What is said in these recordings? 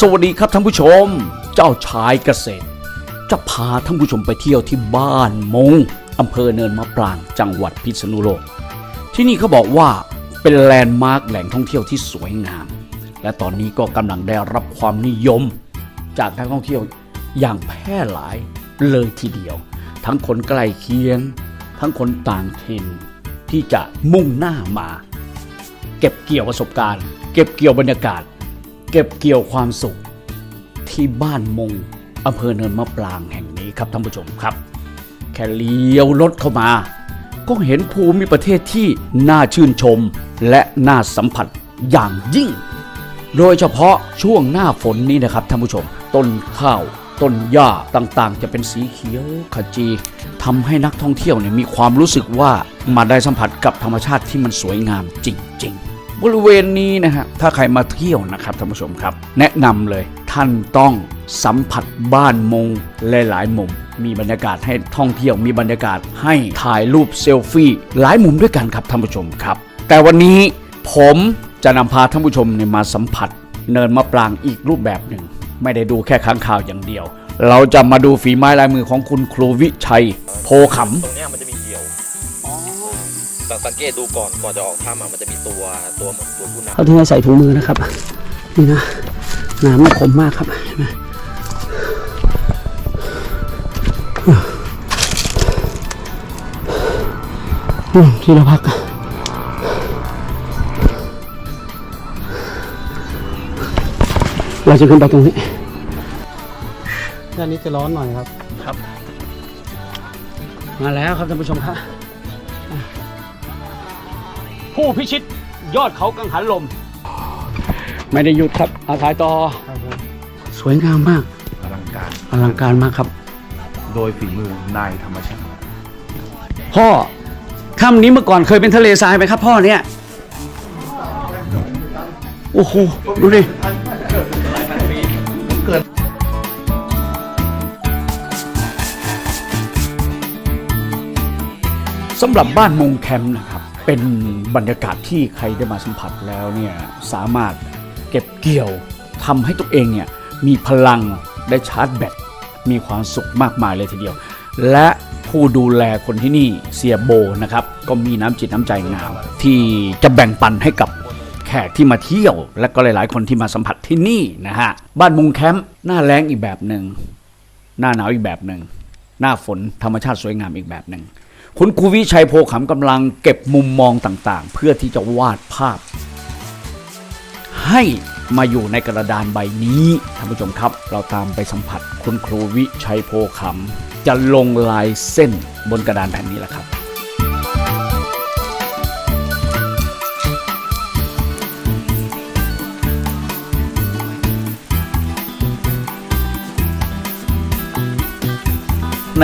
สวัสดีครับท่านผู้ชม เจ้าชายเกษตร จะพาท่านผู้ชมไปเที่ยวที่บ้านมงอำเภอเนินมะปรางจังหวัดพิษณุโลก ที่นี่เขาบอกว่าเป็นแลนด์มาร์คแหล่งท่องเที่ยวที่สวยงาม และตอนนี้ก็กำลังได้รับความนิยม จากนักท่องเที่ยวอย่างแพร่หลายเลยทีเดียว ทั้งคนใกล้เคียง ทั้งคนต่างถิ่นที่จะมุ่งหน้ามา เก็บเกี่ยวประสบการณ์ เก็บเกี่ยวบรรยากาศ เก็บเกี่ยวความสุข ที่บ้านมงอำเภอเนินมะปรางแห่งนี้ครับท่านผู้ชมครับ แค่เลี้ยวรถเข้ามา ก็เห็นภูมิประเทศที่น่าชื่นชมและน่าสัมผัสอย่างยิ่ง โดยเฉพาะช่วงหน้าฝนนี้นะครับท่านผู้ชม ต้นข้าว ต้นหญ้าต่างๆ จะเป็นสีเขียวขจีทำให้นักท่องเที่ยวเนี่ยมีความรู้สึกว่ามาได้สัมผัสกับธรรมชาติที่มันสวยงามจริง ๆ บริเวณนี้นะฮะถ้าใครมาเที่ยวนะครับท่านผู้ชมครับ แนะนำเลยท่านต้องสัมผัสบ้านมงหลายๆมุม มีบรรยากาศให้ท่องเที่ยวมีบรรยากาศให้ถ่ายรูปเซลฟี่หลายมุมด้วยกันครับท่านผู้ชมครับ แต่วันนี้ผมจะนำพาท่านผู้ชมเนี่ยมาสัมผัส เนินมะปรางอีกรูปแบบหนึ่ง ไม่ได้ดูแค่ค้างข่าวอย่างเดียว เราจะมาดูฝีไม้ลายมือของคุณครูวิชัย โพขตรงนี้มันจะมีเหยี่ยว สังสังเกตดูก่อนก่อนจะออกถ้ำมันจะมีตัวตัวเหมือนตัวผู้นำเขาถึงให้ใส่ถุงมือนะครับ นี่นะน้ำมันคมมากครับนไหมที่เราพักเราจะขึ้นไปตรงนี้ด้านนี้จะร้อนหน่อยครับ ครับ มาแล้วครับท่านผู้ชมครับ ผู้พิชิตยอดเขากังหันลม ไม่ได้หยุดครับอาถ่ายต่อ สวยงามมากอลังการ อลังการมากครับ โดยฝีมือนายธรรมชาติพ่อถ้ำนี้เมื่อก่อนเคยเป็นทะเลทรายไหมครับ พ่อเนี่ย โอ้โห ดูดิสำหรับบ้านมงแคมป์นะครับ เป็นบรรยากาศที่ใครได้มาสัมผัสแล้วเนี่ยสามารถเก็บเกี่ยวทำให้ตัวเองเนี่ยมีพลังได้ชาร์จแบตมีความสุขมากมายเลยทีเดียว และผู้ดูแลคนที่นี่เสียโบนะครับ ก็มีน้ำจิตน้ำใจงามที่จะแบ่งปันให้กับแขกที่มาเที่ยว และก็หลาย ๆ คนที่มาสัมผัสที่นี่นะฮะบ้านมุงแคมป์หน้าแล้งอีกแบบหนึ่งหน้าหนาวอีกแบบหนึ่งหน้าฝนธรรมชาติสวยงามอีกแบบหนึ่ง คุณครูวิชัยโพขำกำลังเก็บมุมมองต่างๆ เพื่อที่จะวาดภาพ ให้มาอยู่ในกระดานใบนี้ท่านผู้ชมครับ เราตามไปสัมผัส คุณครูวิชัยโพขำจะลงลายเส้นบนกระดานแผ่นนี้แหละครับ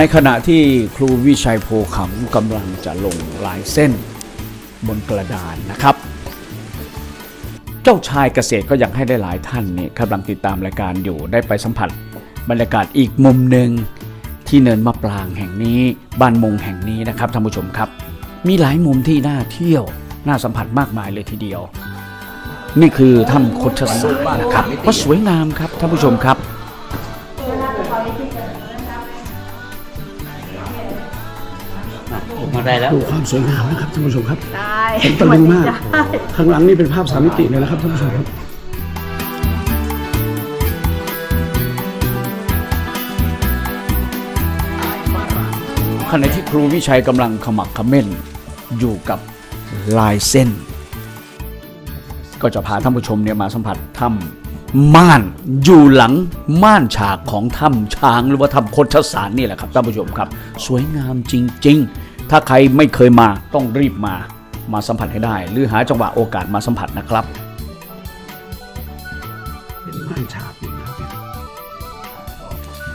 ในขณะที่ครูวิชัยโพขำกำลังจะลงลายเส้นบนกระดานนะครับ เจ้าชายเกษตรก็ยังให้ได้หลายท่านเนี่ยกำลังติดตามรายการอยู่ได้ไปสัมผัส บรรยากาศอีกมุมหนึ่งที่เนินมะปรางแห่งนี้ บ้านมงแห่งนี้นะครับท่านผู้ชมครับ มีหลายมุมที่น่าเที่ยวน่าสัมผัสมากมายเลยทีเดียว นี่คือถ้ำคดชสารนะครับก็สวยงามครับท่านผู้ชมครับ มาได้แล้ว ดูความสวยงามนะครับท่านผู้ชมครับได้ผมตะลึงมาก ข้างหลังนี่เป็นภาพสามมิติเลยนะครับท่านผู้ชมครับขณะที่ครูวิชัยกำลังขมักเขม้นอยู่กับลายเส้น ก็จะพาท่านผู้ชมเนี่ยมาสัมผัสถ้ำม่านอยู่หลังม่านฉากของถ้ำช้างหรือว่าถ้ำโคชสารนี่แหละครับท่านผู้ชมครับ สวยงามจริง ๆ ถ้าใครไม่เคยมาต้องรีบมามาสัมผัสให้ได้ หรือหาจังหวะโอกาสมาสัมผัสนะครับเป็นม่านฉาบอยู่นะ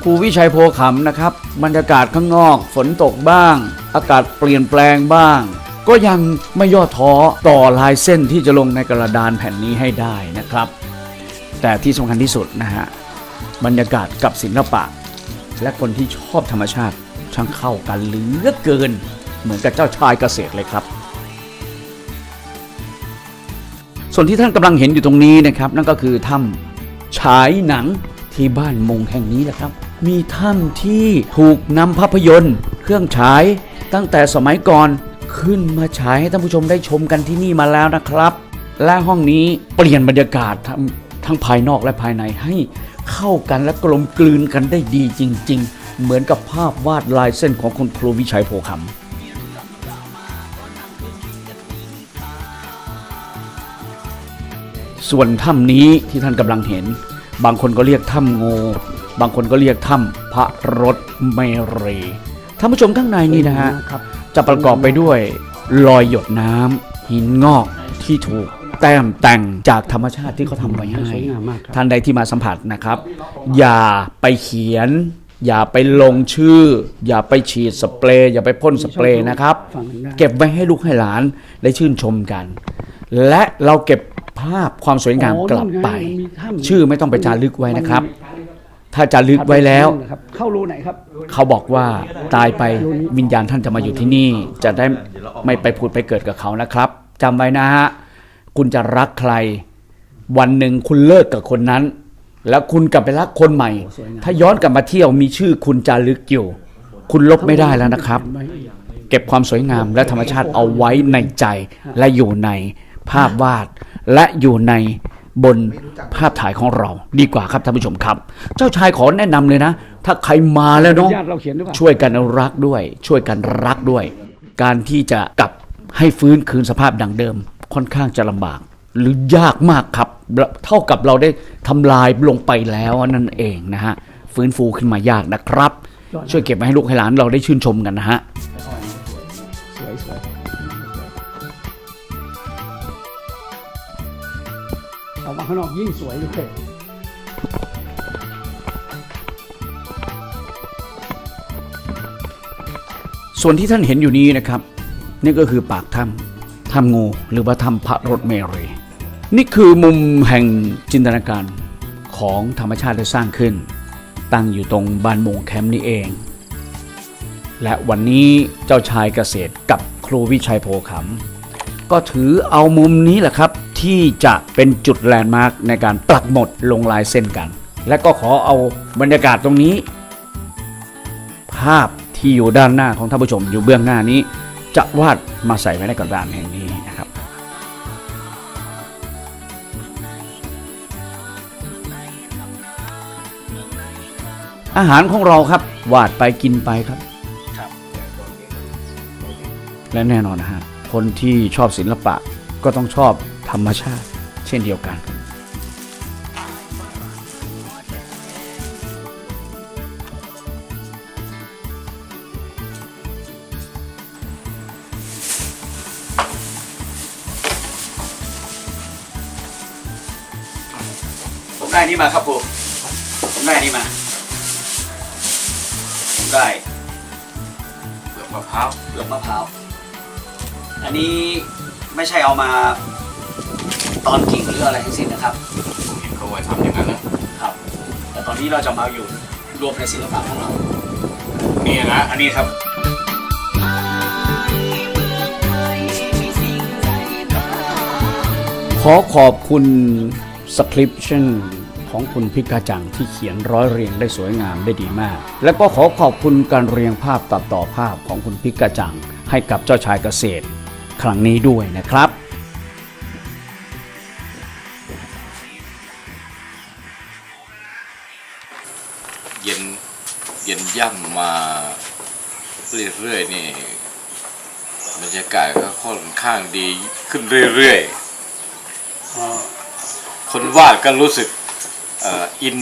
ครูวิชัยโพขำนะครับ บรรยากาศข้างนอกฝนตกบ้าง อากาศเปลี่ยนแปลงบ้าง ก็ยังไม่ย่อท้อต่อลายเส้นที่จะลงในกระดานแผ่นนี้ให้ได้นะครับ แต่ที่สำคัญที่สุดนะฮะบรรยากาศกับศิลปะ และคนที่ชอบธรรมชาติช่างเข้ากันเหลือเกิน เหมือนกับเจ้าชายเกษตรเลยครับ ส่วนที่ท่านกำลังเห็นอยู่ตรงนี้นะครับ นั่นก็คือถ้ำฉายหนังที่บ้านมงแห่งนี้แหละครับ มีถ้ำที่ถูกนำภาพยนตร์ เครื่องฉายตั้งแต่สมัยก่อนขึ้นมาฉายให้ท่านผู้ชมได้ชมกันที่นี่มาแล้วนะครับ และห้องนี้เปลี่ยนบรรยากาศทั้งทั้งภายนอกและภายในให้เข้ากันและกลมกลืนกันได้ดีจริง ๆ เหมือนกับภาพวาดลายเส้นของคุณครูวิชัยโพคำ ส่วนถ้ำนี้ที่ท่านกำลังเห็น บางคนก็เรียกถ้ำงู บางคนก็เรียกถ้ำพระรถเมรีท่านผู้ชมข้างในนี่นะฮะครับจะประกอบไปด้วยรอยหยดน้ำหินงอกที่ถูกแต้มแต่งจากธรรมชาติที่เขาทำไว้ให้สวยงามมากครับท่านใดที่มาสัมผัสนะครับ อย่าไปเขียน อย่าไปลงชื่อ อย่าไปฉีดสเปรย์อย่าไปพ่นสเปรย์นะครับฝั่งนั้นได้เก็บไว้ให้ลูกให้หลานได้ชื่นชมกัน และเราเก็บ ภาพความสวยงามอ๋อกลับไปนู่นไงมันมีถ้ำชื่อไม่ต้องไปจารึกไว้นะครับ ถ้าจารึกไว้แล้วนะครับเข้ารูไหนครับ เขาบอกว่าตายไปวิญญาณท่านจะมาอยู่ที่นี่ จะได้ไม่ไปผุดไปเกิดกับเขานะครับจำไว้นะฮะคุณจะรักใคร วันหนึ่งคุณเลิกกับคนนั้น แล้วคุณกลับไปรักคนใหม่สวยงามถ้าย้อนกลับมาเที่ยวมีชื่อคุณจารึกอยู่คุณลบไม่ได้แล้วนะครับ เก็บความสวยงามและธรรมชาติเอาไว้ในใจและอยู่ใน ภาพวาด และอยู่ในบนภาพถ่ายของเราดีกว่าครับท่านผู้ชมครับ เจ้าชายขอแนะนำเลยนะ ถ้าใครมาแล้วเนาะญาติเราเขียนหรือเปล่าช่วยกันรักด้วย ช่วยกันรักด้วย การที่จะกลับให้ฟื้นคืนสภาพดังเดิม ค่อนข้างจะลำบาก หรือยากมากครับ เท่ากับเราได้ทำลายลงไปแล้วนั่นเองนะฮะฟื้นฟูขึ้นมายากนะครับ ช่วยเก็บไว้ให้ลูกให้หลานเราได้ชื่นชมกันนะฮะ ออกมาข้างนอกยิ่งสวยเลยส่วนที่ท่านเห็นอยู่นี้นะครับ นี่ก็คือปากถ้ำถ้ำงูหรือว่าถ้ำพระรถเมรีนี่คือมุมแห่งจินตนาการของธรรมชาติได้สร้างขึ้น ตั้งอยู่ตรงบ้านมงแคมป์นี่เอง และวันนี้เจ้าชายเกษตรกับครูวิชัยโพคำก็ถือเอามุมนี้แหละครับ ที่จะเป็นจุดแลนด์มาร์กในการปักหมดลงลายเส้นกัน และก็ขอเอาบรรยากาศตรงนี้ ภาพที่อยู่ด้านหน้าของท่านผู้ชมอยู่เบื้องหน้านี้ จะวาดมาใส่ไว้ในกระดานแห่งนี้นะครับอาหารของเราครับวาดไปกินไปครับ และแน่นอนนะฮะคนที่ชอบศิลปะ ก็ต้องชอบธรรมชาติ เช่นเดียวกันผมได้นี่มาครับผมผมได้นี่มา ผมได้เปลือกมะพร้าวเปลือกมะพร้าว อันนี้ ไม่ใช่เอามาตอนกิ่งหรืออะไรทั้งสิ้นนะครับเห็นเขาไว้ทำอย่างนั้นนะครับ แต่ตอนนี้เราจะมาอยู่รวมในศิลปะของเรานี่นะอันนี้ครับขอขอบคุณสคริปชั่นของคุณพิกาจังที่เขียนร้อยเรียงได้สวยงามได้ดีมาก และก็ขอขอบคุณการเรียงภาพตัดต่อภาพของคุณพิกาจังให้กับเจ้าชายเกษตร ครั้งนี้ด้วยนะครับเย็นเย็นย่ำมาเรื่อยๆนี่บรรยากาศก็ค่อนข้างดีขึ้นเรื่อยๆคนวาดก็รู้สึกเอ่ออิน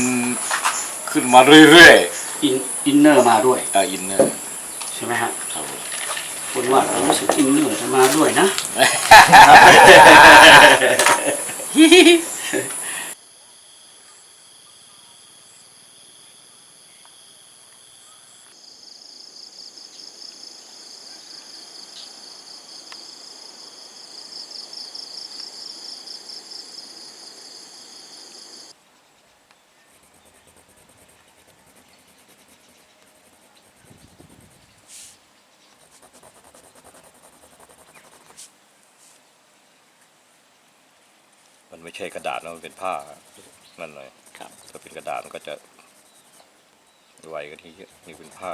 ขึ้นมาเรื่อยอินอินเนอร์มาด้วยๆเอ่ออินเนอร์ ใช่ไหมฮะครับผม คุณว่าเรารู้สึกอินเนื่อยจะมาด้วยนะ ไม่ใช่กระดาษนะมันเป็นผ้านั่นเลยครับ ถ้าเป็นกระดาษมันก็จะไวกันที่เยอะนี่เป็นผ้า